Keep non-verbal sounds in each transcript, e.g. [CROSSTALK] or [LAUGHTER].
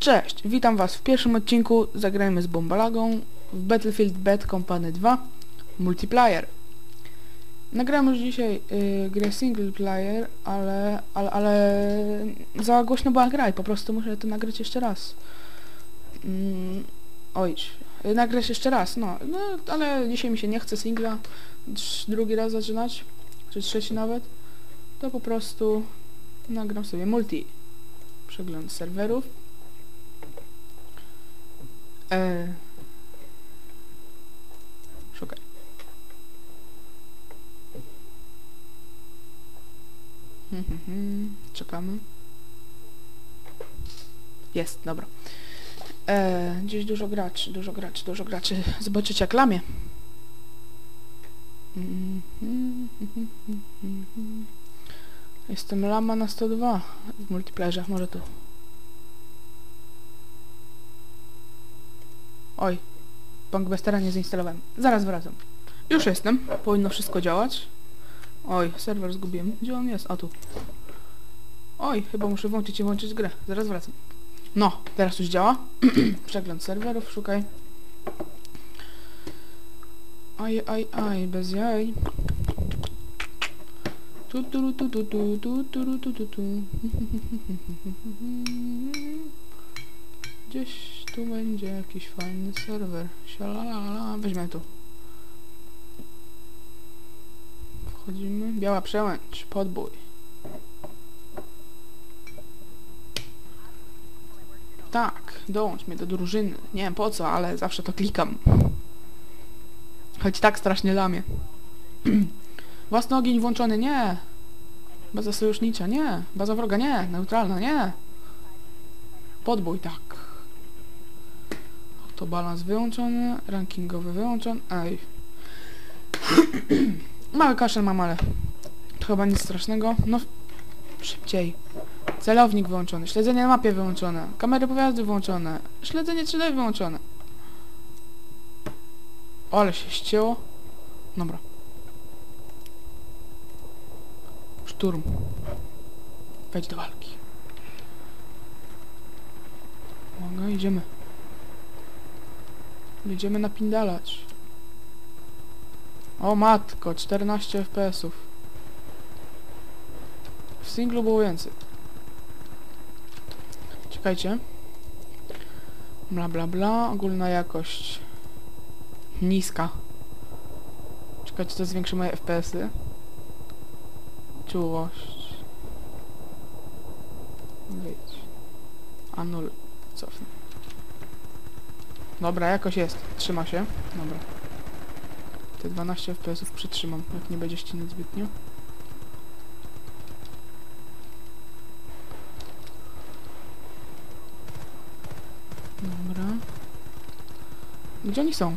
Cześć, witam was w pierwszym odcinku Zagrajmy z Bombalagą w Battlefield Bad Company 2 Multiplayer. Nagrałem już dzisiaj y, grę single player, ale, ale, ale za głośno była gra i po prostu muszę to nagrać jeszcze raz. Mm, oj, nagrać jeszcze raz, no, no, ale dzisiaj mi się nie chce singla drugi raz zaczynać, czy trzeci nawet, to po prostu nagram sobie multi. Przegląd serwerów. E... Szukaj. Hmm, hmm, hmm. Czekamy. Jest, dobra. E, gdzieś dużo graczy, dużo graczy, dużo graczy. Zobaczycie jak lamie. Mhm, mhm, mhm. Jestem lama na 102 w multiplayerze, może tu. Oj, Punkbustera nie zainstalowałem. Zaraz wracam. Już jestem. Powinno wszystko działać. Oj, serwer zgubiłem. Gdzie on jest? A tu. Oj, chyba muszę włączyć i włączyć grę. Zaraz wracam. No, teraz już działa. [CLEARS THROAT] Przegląd serwerów, szukaj. Aj, aj, aj, bez jaj. Tu, tu, tu, tu, tu, tu, tu, tu, tu, tu. [LAUGHS] Gdzieś tu będzie jakiś fajny serwer. Sialalala, weźmy tu. Wchodzimy. Biała przełęcz, podbój. Tak, dołącz mnie do drużyny. Nie wiem po co, ale zawsze to klikam. Choć tak strasznie lamię. [CLEARS THROAT] Własny ogień włączony, nie. Baza sojusznicza, nie. Baza wroga, nie. Neutralna, nie. Podbój, tak. To balans wyłączony, rankingowy wyłączony. Ej. [CLEARS THROAT] Mały kaszel mam, ale to chyba nic strasznego. No, szybciej. Celownik wyłączony, śledzenie na mapie wyłączone, kamery pojazdu wyłączone, śledzenie 3D wyłączone. Ale się ścięło. Dobra. Szturm. Wejdź do walki. Uwaga, idziemy. Będziemy napindalać. O matko, 14 FPS-ów. W singlu było więcej. Czekajcie. Bla bla bla, ogólna jakość niska. Czekajcie, to zwiększy moje FPS-y. Czułość. Wyjdź. Anul. Cofnę. Dobra, jakoś jest. Trzyma się. Dobra. Te 12 FPS-ów przytrzymam, jak nie będzie ścinać zbytnio. Dobra. Gdzie oni są?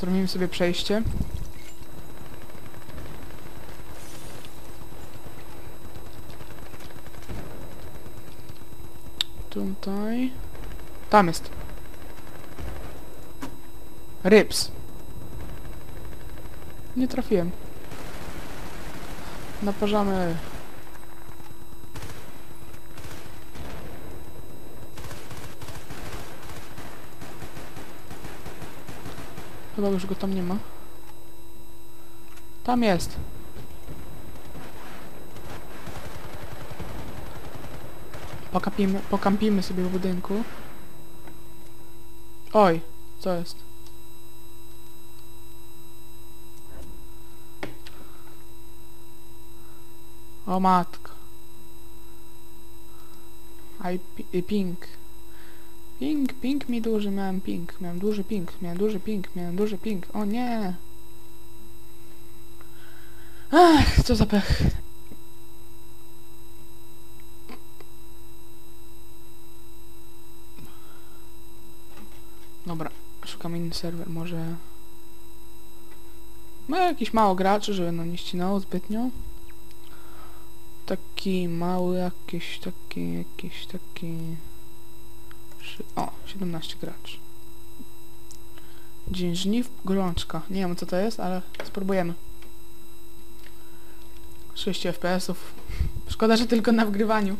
Zrobimy sobie przejście. Tutaj. Tam jest. Rybs. Nie trafiłem. Naparzamy. Chyba już go tam nie ma. Tam jest. Pokapimy, pokampimy sobie w budynku. Oj, co jest? O matko. Aj, pi- y, ping. Ping, ping mi duży, miałem ping. Miałem duży ping, miałem duży ping, miałem duży ping. O nie! Ach, co za pech. Dobra, inny serwer, może... Ma jakiś mało graczy, żeby no nie ścinało zbytnio. Taki mały, jakiś taki, jakiś taki... O, 17 graczy. Dzień żniw, gorączka. Nie wiem co to jest, ale spróbujemy. 6 FPS-ów. [LAUGHS] Szkoda, że tylko na wgrywaniu.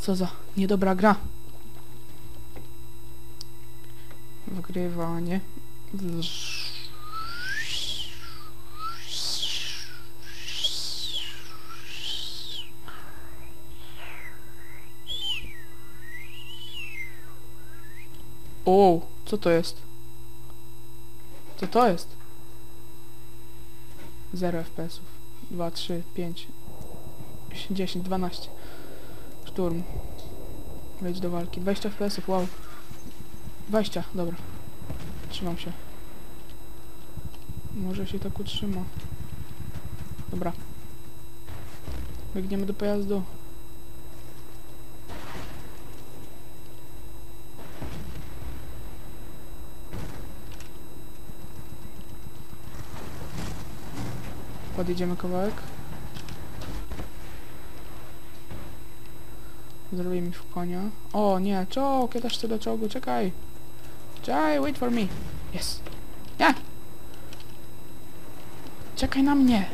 Co za niedobra gra. Wgrywanie. O, co to jest? Co to jest? 0 FPS-ów. 2, 3, 5, 10, 12. Szturm. Wejdź do walki. 20 FPS-ów, wow. 20, dobra. Trzymam się. Może się tak utrzyma. Dobra. Biegniemy do pojazdu. Podjedziemy kawałek. Zrobię mi w konia. O nie, czołg, ja też chcę do czołgu, czekaj. Czekaj, wait for me. Yes. Nie! Czekaj na mnie.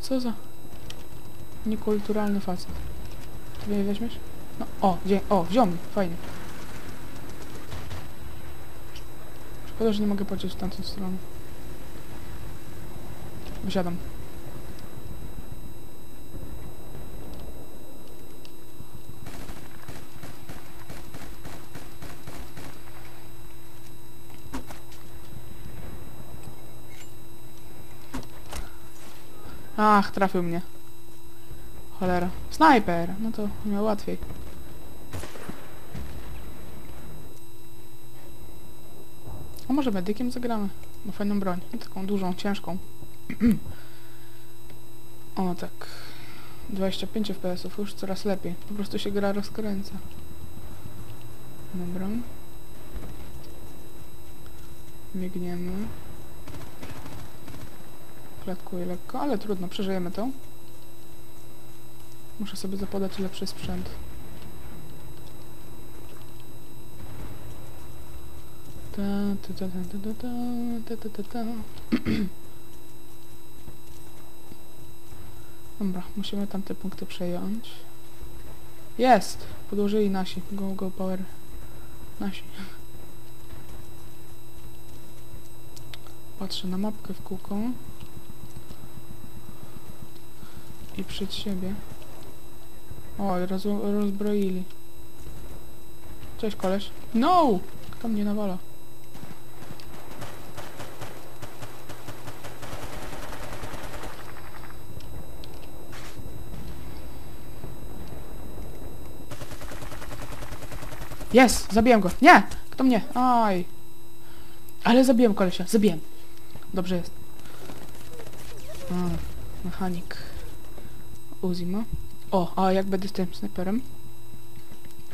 Co za niekulturalny facet. Ty mnie weźmiesz? No, o, gdzie? O, wziął mnie, fajnie. Szkoda, że nie mogę pociąć w tamtą stronę. Wysiadam. Ach, trafił mnie. Cholera. Snajper! No to miał łatwiej. A może medykiem zagramy? Ma fajną broń. Taką dużą, ciężką. [CLEARS THROAT] o, tak. 25 FPS-ów, już coraz lepiej. Po prostu się gra rozkręca. Dobra. Biegniemy. Klatkuje lekko, ale trudno, przeżyjemy to. Muszę sobie zapodać lepszy sprzęt. Ta, ta, ta, ta, ta, ta, ta, ta, ta, ta. [CLEARS THROAT] Dobra, musimy tamte punkty przejąć. Jest! Podłożyli nasi. Go, go, power. Nasi. Patrzę na mapkę w kółko. I przed siebie. Oj, roz, rozbroili. Cześć koleś. No! Kto mnie nawala? Jest! Zabiłem go! Nie! Kto mnie? Aj! Ale zabiłem kolesia, zabiłem. Dobrze jest. A, mechanik. Uzi ma. O, a jak będę z tym snajperem?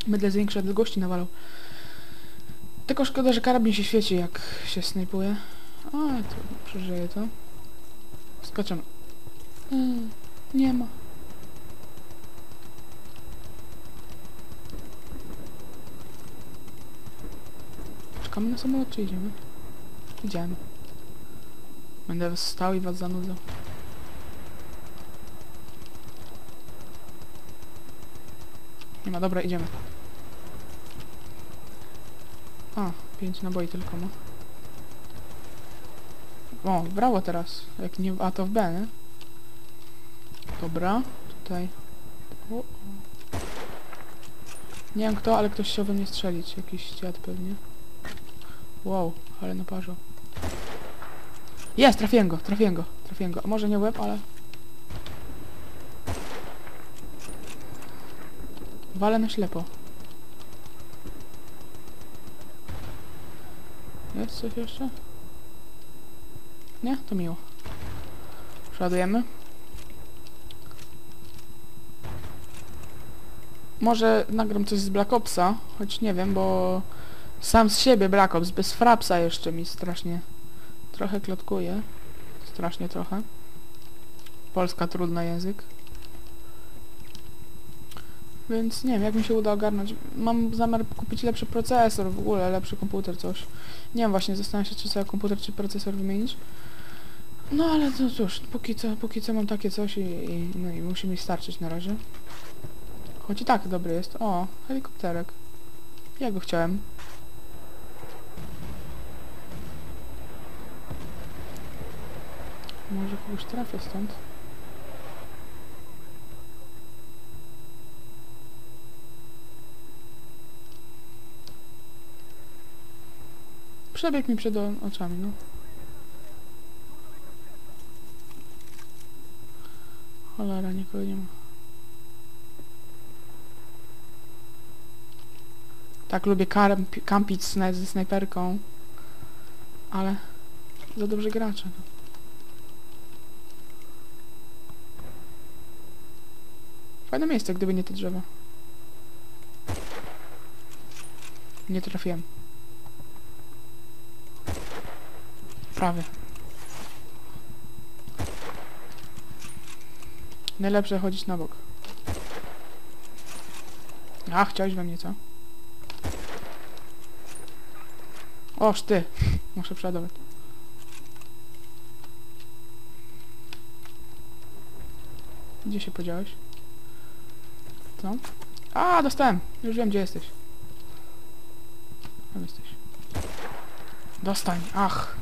Będę z większej odległości nawalał. Tylko szkoda, że karabin się świeci, jak się snajpuje. A, to przeżyję to. Skaczemy. Mm, nie ma. Czekamy na samolot, czy idziemy? Idziemy. Będę stał i was zanudzał. Nie ma, dobra, idziemy. A, pięć naboi tylko ma. O, brawo teraz. Jak nie A, to w B, nie? Dobra, tutaj. O, o. Nie wiem kto, ale ktoś chciał we mnie strzelić. Jakiś dziad pewnie. Wow, ale naparzył. Jest, trafiłem go, trafiłem go, trafiłem go. Może nie łeb, ale... Walę na ślepo. Jest coś jeszcze? Nie? To miło. Przeładujemy. Może nagram coś z Black Opsa, choć nie wiem, bo sam z siebie Black Ops, bez Frapsa jeszcze mi strasznie trochę klotkuje. Strasznie trochę. Polska trudny język. Więc nie wiem, jak mi się uda ogarnąć. Mam zamiar kupić lepszy procesor, w ogóle lepszy komputer, coś. Nie wiem właśnie, zastanawiam się, czy sobie komputer, czy procesor wymienić. No ale to cóż, póki co, póki co mam takie coś i, i, no i musi mi starczyć na razie. Choć i tak dobry jest. O, helikopterek. Ja go chciałem. Może kogoś trafię stąd. Przebiegł mi przed oczami, no. Cholera, nikogo nie ma. Tak lubię kamp kampić ze snajperką, ale za dobrze gracze. No. Fajne miejsce, gdyby nie te drzewa. Nie trafiłem. Prawie. Najlepsze chodzić na bok. A, chciałeś we mnie, co? Oż ty! [LAUGHS] Muszę przeładować. Gdzie się podziałeś? Co? A, dostałem! Już wiem, gdzie jesteś. Tam jesteś. Dostań! Ach!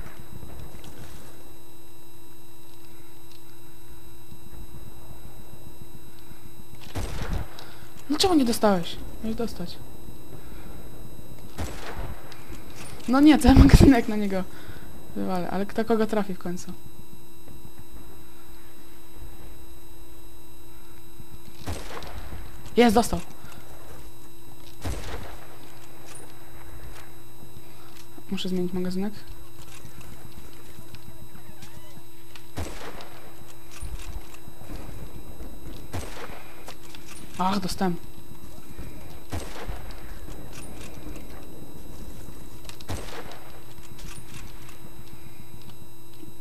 Dlaczego nie dostałeś? Miałeś dostać. No nie, cały magazynek na niego wywalę, ale kto kogo trafi w końcu? Jest, dostał. Muszę zmienić magazynek. Ach, dostałem.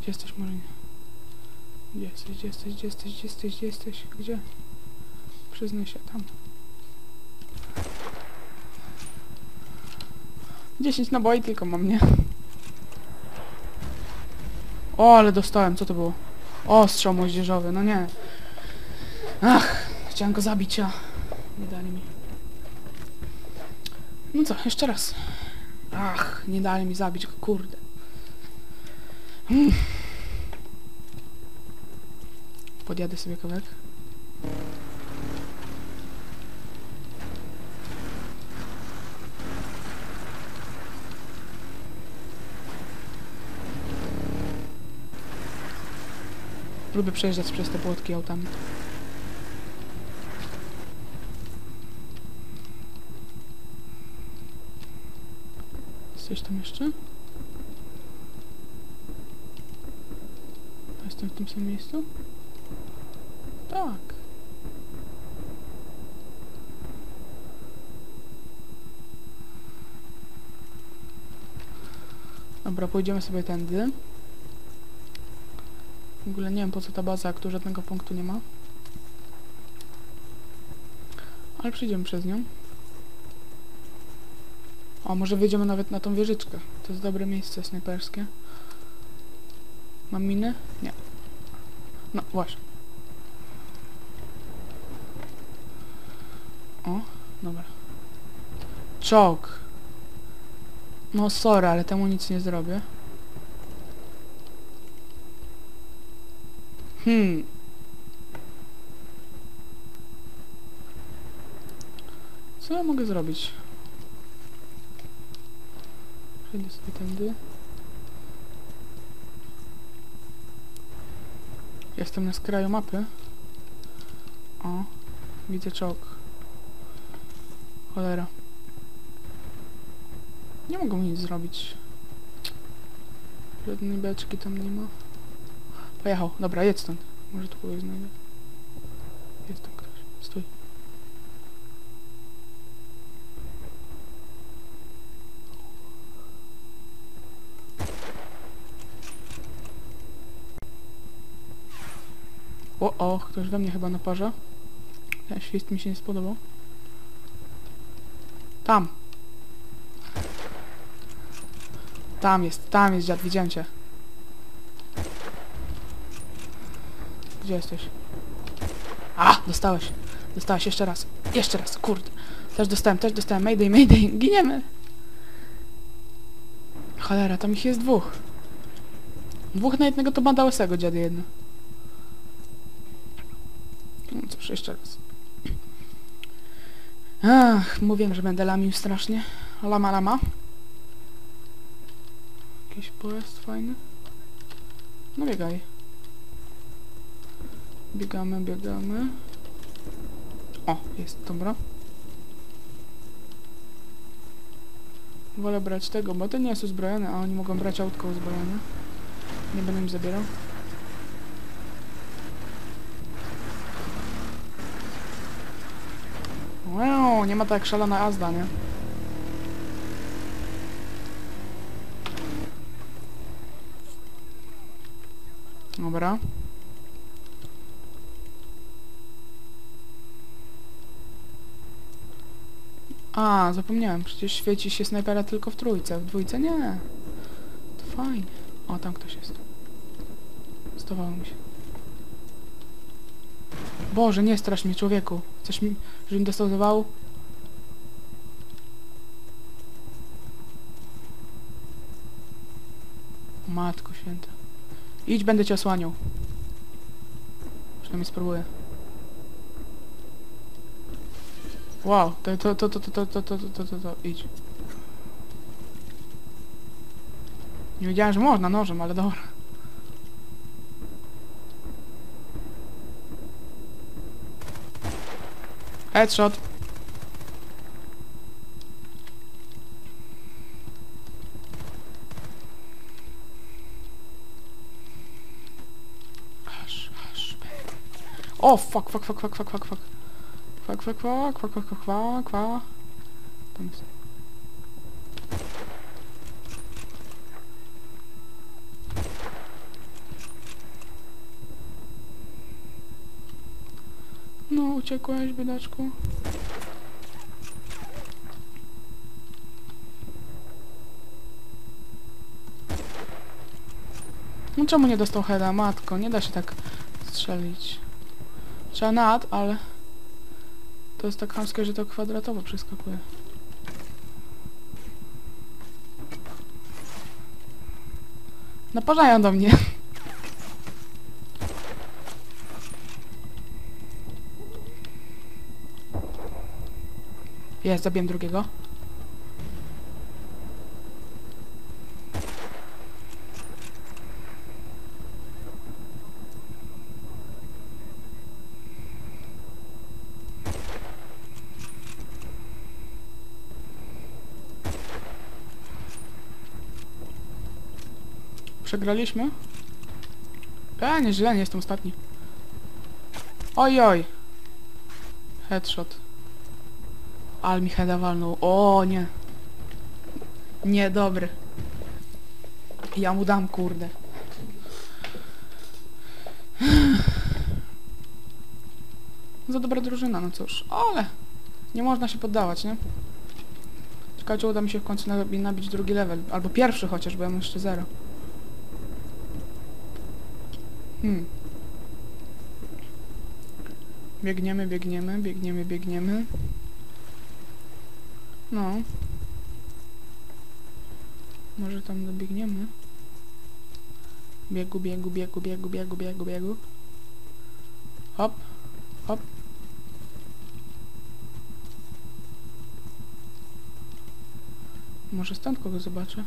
Gdzie jesteś, Marynie? Gdzie gdzie jesteś, gdzie jesteś, gdzie jesteś, gdzie jesteś? Gdzie? Przyznaj się, tam. 10 naboi tylko mam, nie? O, ale dostałem, co to było? O, strzał moździerzowy, no nie. Ach, chciałem go zabić, a nie dali mi. No co, jeszcze raz. Ach, nie dali mi zabić go, kurde. Mm. Podjadę sobie kawałek. Lubię przejeżdżać przez te płotki autami. Jesteś tam jeszcze? Jestem w tym samym miejscu? Tak. Dobra, pójdziemy sobie tędy. W ogóle nie wiem po co ta baza, jak tu żadnego punktu nie ma. Ale przejdziemy przez nią. O, może wyjdziemy nawet na tą wieżyczkę. To jest dobre miejsce snajperskie. Mam minę? Nie. No, właśnie. O, dobra. Czołg. No sorry, ale temu nic nie zrobię. Hmm. Co ja mogę zrobić? Przejdę sobie tędy. Jestem na skraju mapy. O, widzę czołg. Cholera. Nie mogą nic zrobić. Żadnej beczki tam nie ma. Pojechał. Dobra, jedź stąd. Może tu kogoś znajdę. Jest tam ktoś. Stój. O, o, ktoś we mnie chyba naparza. Ten świst mi się nie spodobał. Tam. Tam jest, tam jest dziad, widziałem cię. Gdzie jesteś? A, dostałeś. Dostałeś jeszcze raz. Jeszcze raz, kurde. Też dostałem, też dostałem. Mayday, mayday. Giniemy. Cholera, tam ich jest dwóch. Dwóch na jednego to banda łysego, dziady jedno. No cóż, jeszcze raz. Ach, mówiłem, że będę lamił strasznie. Lama, lama. Jakiś pojazd fajny. No biegaj. Biegamy, biegamy. O, jest, dobra. Wolę brać tego, bo ten nie jest uzbrojony, a oni mogą brać autko uzbrojone. Nie będę im zabierał. Wow, nie ma tak szalona jazda, nie? Dobra. A, zapomniałem, przecież świeci się snajpera tylko w trójce, w dwójce nie. To fajnie. O, tam ktoś jest. Zdawało mi się. Boże, nie strasz mnie, człowieku. Chcesz mi, żebym dostał zawału? Matko święta. Idź, będę cię osłaniał. Przynajmniej spróbuję. Wow, to, to, to, to, to, to, to, to, to, to, to, idź. Nie wiedziałem, że można nożem, ale dobra. Headshot. Aż, aż. O, fuck, fuck, fuck, fuck, fuck, fuck, fuck. Fuck, fuck, fuck, fuck, fuck, fuck, fuck, fuck. Tam jest. No, uciekłeś, biedaczku. No czemu nie dostał heada? Matko, nie da się tak strzelić. Trzeba nad, ale... To jest tak chamskie, że to kwadratowo przeskakuje. Naparzają do mnie. Jest, zabiłem drugiego. Przegraliśmy? E, nieźle, nie jestem ostatni. Oj, oj. Headshot. Al mi heada walnął. O, nie. Nie, dobry. Ja mu dam, kurde. [SIGHS] Za dobra drużyna, no cóż. Ale nie można się poddawać, nie? Czekajcie, uda mi się w końcu nabi- nabić drugi level. Albo pierwszy chociaż, bo ja mam jeszcze zero. Hmm. Biegniemy, biegniemy, biegniemy, biegniemy. No. Może tam dobiegniemy. Biegu, biegu, biegu, biegu, biegu, biegu, biegu. Hop, hop. Może stąd kogo zobaczę?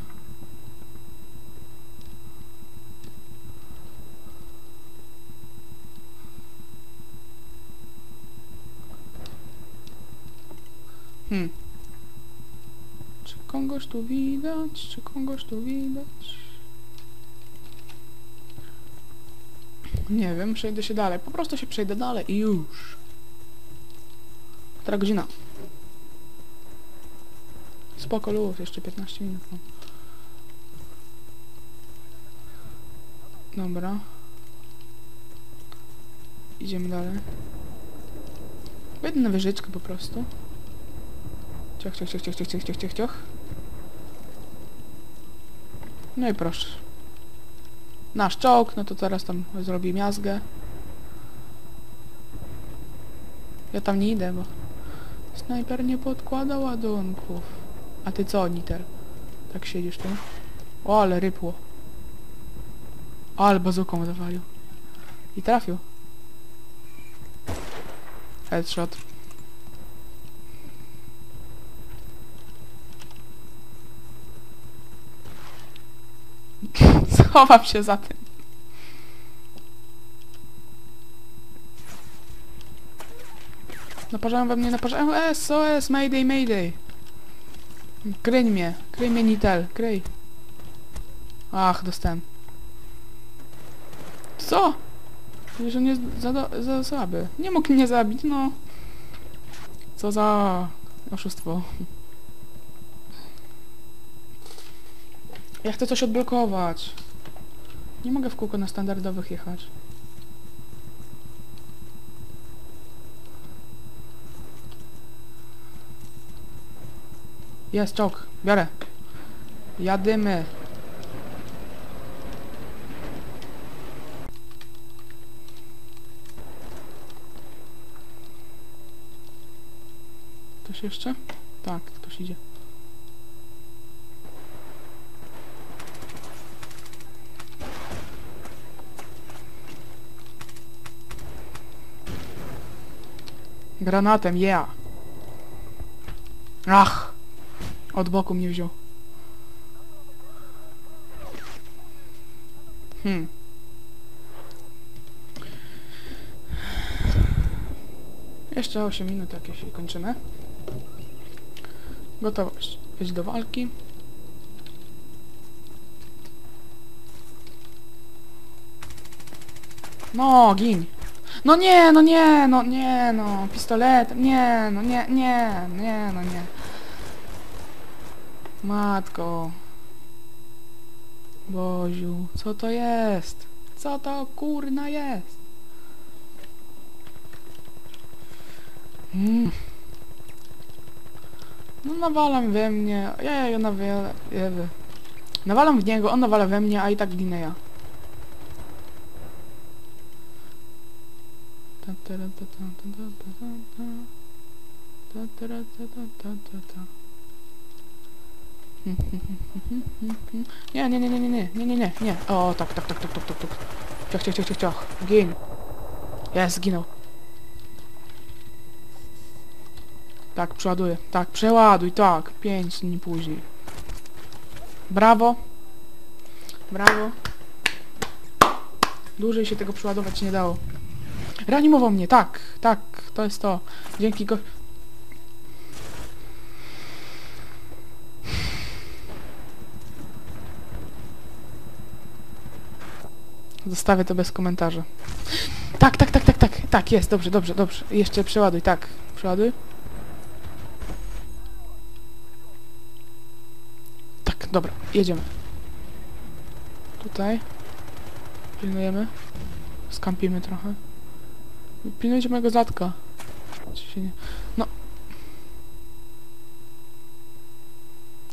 tu widać? Czy kogoś tu widać? Nie wiem, przejdę się dalej. Po prostu się przejdę dalej i już. Która godzina? Spoko luz, jeszcze 15 minut. No. Dobra. Idziemy dalej. Wejdę na po prostu. Cioch, cioch, cioch, cioch, cioch, cioch, cioch, cioch. No i proszę. Nasz czołg, no to teraz tam zrobi miazgę. Ja tam nie idę, bo... Snajper nie podkłada ładunków. A ty co, Niter? Tak siedzisz tu? O, ale rypło. O, ale bazuką zawalił. I trafił. Headshot. Schowam się za tym. Naparzają we mnie, naparzają. SOS, mayday, mayday. Kryj mnie, kryj mnie Nitel, kryj. Ach, dostałem. Co? Przecież on jest za, do, za słaby. Nie mógł mnie zabić, no. Co za oszustwo. Ja chcę coś odblokować. Nie mogę w kółko na standardowych jechać. Jest czołg. Biorę. Jadymy. Ktoś jeszcze? Tak, ktoś idzie. Granatem, yeah! Ach! Od boku mnie wziął. Hmm. Jeszcze 8 minut jakieś i kończymy. Gotowość. Być do walki. No, gin. No nie, no nie, no nie, no. Pistolet, nie, no nie, nie, nie, no nie. Matko. Boziu, co to jest? Co to kurna jest? Mm. No nawalam we mnie, ja, ja nawalam, nawalam w niego, on nawala we mnie, a i tak ginę ja. Ta, ta, ra, ta, ta, ta, ta, ta, ta. Ta, ta, ra, ta, ta, ta, ta, ta. Nie, nie, nie, nie, nie, nie, nie, nie, nie, nie. O, tak, tak, tak, tak, tak, tak, tak. Ciach, ciach, ciach, ciach, ciach. Gin. Jest, zginął. Tak, przeładuję. Tak, przeładuj, tak. Pięć dni później. Brawo. Brawo. Dłużej się tego przeładować nie dało. Reanimował mnie, tak, tak, to jest to. Dzięki go... Zostawię to bez komentarza. Tak, tak, tak, tak, tak, tak, jest, dobrze, dobrze, dobrze. Jeszcze przeładuj, tak, przeładuj. Tak, dobra, jedziemy. Tutaj. Pilnujemy. Skampimy trochę. Pilnujcie mojego nie... No.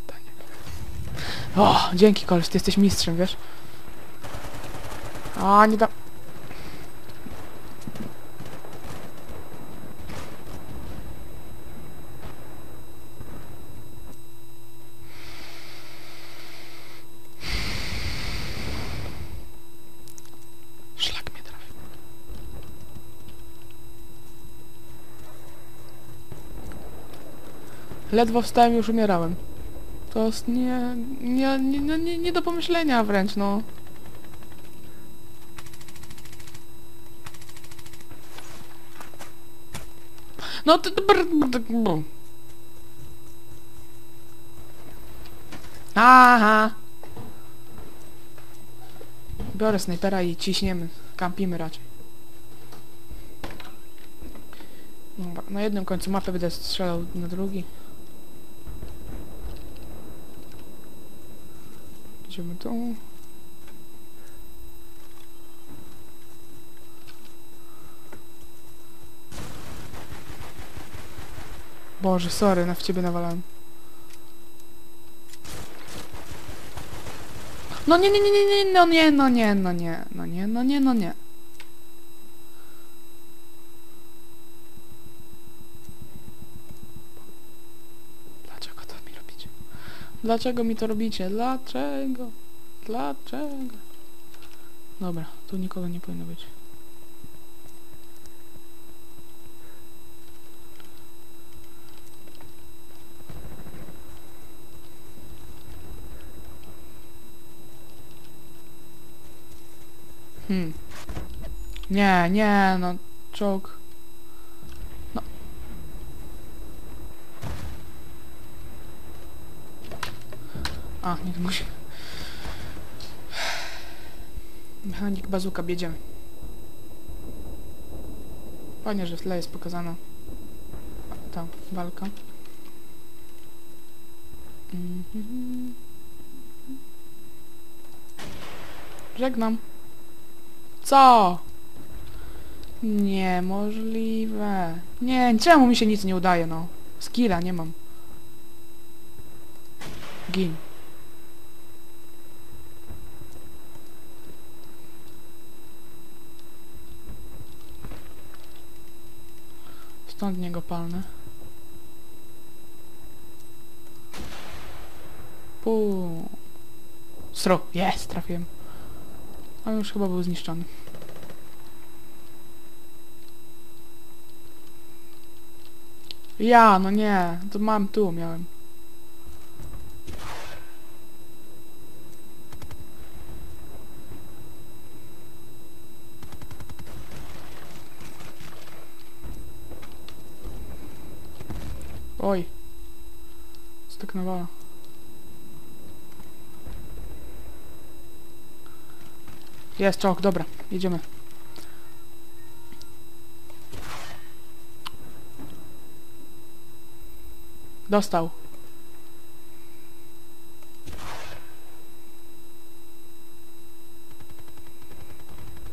Tanie. O, dzięki koleś, ty jesteś mistrzem, wiesz? A, nie da... Szlak mnie trafił. Ledwo wstałem już umierałem. To jest nie, nie, nie, nie, nie, nie do pomyślenia wręcz, no. No to... Aha! Biorę snajpera i ciśniemy. Kampimy raczej. Dobra, na jednym końcu mapy będę strzelał na drugi. Idziemy tu. Boże, sorry, na w ciebie nawalałem. No nie, nie, nie, nie, nie, no nie, no nie, no nie, no nie, no nie, no nie. Dlaczego to mi robicie? Dlaczego mi to robicie? Dlaczego? Dlaczego? Dobra, tu nikogo nie powinno być. Hmm. Nie, nie, no, czołg. A, nie, musi. Mechanik bazuka, biedziemy. Fajnie, że w tle jest pokazana ta walka. Mhm. Żegnam. Co? Niemożliwe. Nie, czemu mi się nic nie udaje, no? Skilla nie mam. Gin. Stąd niego palnę. Pum. Stro. Jest, trafiłem. A już chyba był zniszczony. Ja, no nie. To mam tu, miałem. Oj. Co? Jest czołg, dobra, jedziemy. Dostał.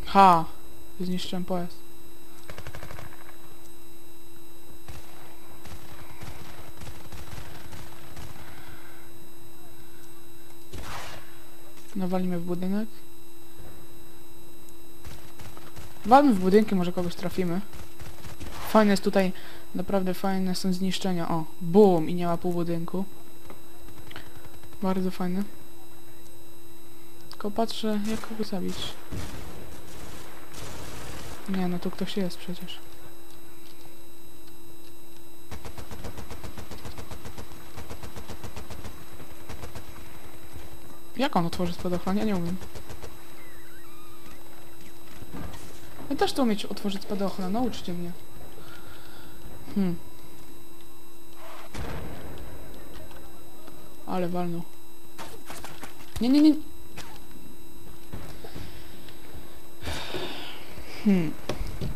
Ha! Zniszczyłem pojazd. Nawalimy w budynek. Walmy w budynki, może kogoś trafimy. Fajne jest tutaj, naprawdę fajne są zniszczenia. O, boom i nie ma pół budynku. Bardzo fajne. Tylko patrzę, jak kogo zabić. Nie, no tu ktoś jest przecież. Jak on otworzy spadochron? Ja nie umiem. Ja też to umieć otworzyć spadochron, nauczcie mnie. Hmm. Ale walnął. Nie, nie, nie. Hmm.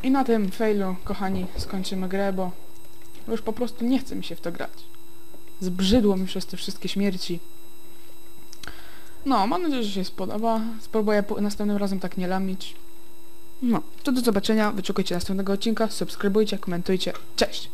I na tym failu, kochani, skończymy grę, bo już po prostu nie chce mi się w to grać. Zbrzydło mi przez te wszystkie śmierci. No, mam nadzieję, że się spodoba. Spróbuję następnym razem tak nie lamić. No, to do zobaczenia. Wyczekujcie następnego odcinka. Subskrybujcie, komentujcie. Cześć!